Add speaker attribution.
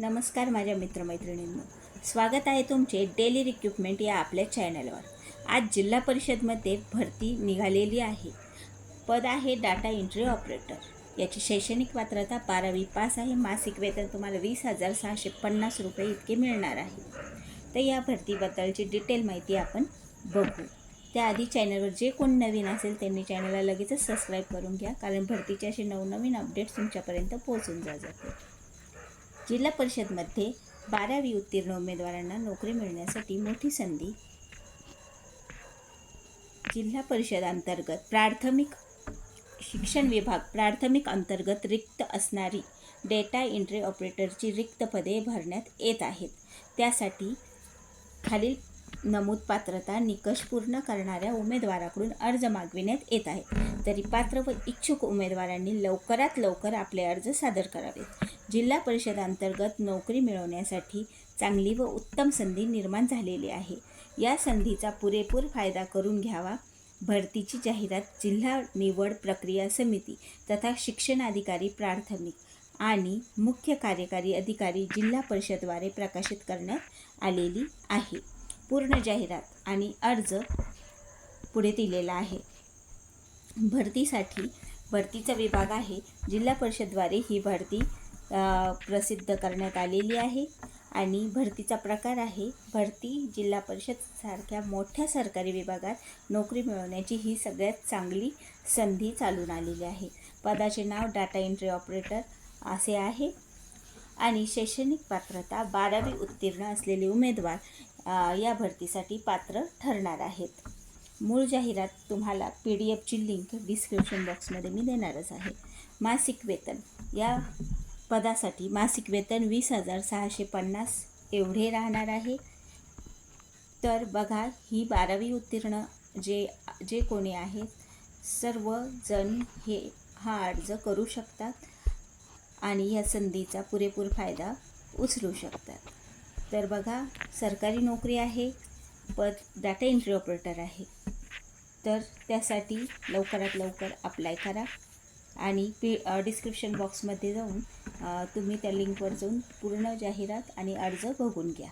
Speaker 1: नमस्कार माझ्या मित्रमैत्रिणींनो. स्वागत आहे तुमचे डेली रिक्रुटमेंट या आपल्या चॅनलवर. आज जिल्हा परिषदमध्ये भरती निघालेली आहे. पद आहे डाटा एंट्री ऑपरेटर याची शैक्षणिक पात्रता बारावी पास आहे. मासिक वेतन तुम्हाला वीस हजार सहाशे पन्नास रुपये इतके मिळणार आहे. तर या भरतीबद्दलची डिटेल माहिती आपण बघू. त्याआधी चॅनलवर जे कोण नवीन असेल त्यांनी चॅनलला लगेचच सबस्क्राईब करून घ्या. कारण भरतीचे असे नवनवीन अपडेट्स तुमच्यापर्यंत पोहोचून जा जातील जिल्हा परिषदमध्ये बारावी उत्तीर्ण उमेदवारांना नोकरी मिळण्यासाठी मोठी संधी जिल्हा परिषद अंतर्गत प्राथमिक शिक्षण विभाग प्राथमिक अंतर्गत रिक्त असणारी डेटा एंट्री ऑपरेटरची रिक्त पदे भरण्यात येत आहेत. त्यासाठी खालील नमूद पात्रता निकष पूर्ण करणाऱ्या उमेदवाराकडून अर्ज मागविण्यात येत आहे. तरी पात्र व इच्छुक उमेदवारांनी लवकरात लवकर आपले अर्ज सादर करावेत. जिल्हा परिषद अंतर्गत नोकरी मिळवण्यासाठी चांगली व उत्तम संधी निर्माण झालेली आहे. या संधीचा पुरेपूर फायदा करून घ्यावा. भरतीची जाहिरात जिल्हा निवड प्रक्रिया समिती तथा शिक्षणाधिकारी प्राथमिक आणि मुख्य कार्यकारी अधिकारी जिल्हा परिषदद्वारे प्रकाशित करण्यात आलेली आहे. पूर्ण जाहिरात आणि अर्ज पुढे दिलेला आहे. भरतीसाठी भरतीचा विभाग आहे. जिल्हा परिषदद्वारे ही भरती प्रसिद्ध करण्यात आलेली आहे आणि भरतीचा प्रकार आहे. भरती जिल्हा परिषदसारख्या मोठ्या सरकारी विभागात नोकरी मिळवण्याची ही सगळ्यात चांगली संधी चालून आलेली आहे. पदाचे नाव डाटा एंट्री ऑपरेटर असे आहे. आणि शैक्षणिक पात्रता बारावी उत्तीर्ण असलेले उमेदवार या भरतीसाठी पात्र ठरणार आहेत. मूळ जाहिरात तुम्हाला पी डी एफची लिंक डिस्क्रिप्शन बॉक्समध्ये मी देणारच आहे. मासिक वेतन. या पदासाठी मासिक वेतन वीस हजार सहाशे पन्नास एवढे राहणार आहे. तर बघा ही बारावी उत्तीर्ण जे जे कोणी आहेत सर्वजण हे हा अर्ज करू शकतात. आणि या संधीचा पुरेपूर फायदा उचलू शकतात. तर बघा सरकारी नोकरी आहे पण डाटा एंट्री ऑपरेटर आहे. तर त्यासाठी लवकरात लवकर अप्लाय करा आणि पी डिस्क्रिप्शन बॉक्समध्ये जाऊन तुम्ही त्या लिंकवर जाऊन पूर्ण जाहिरात आणि अर्ज बघून घ्या.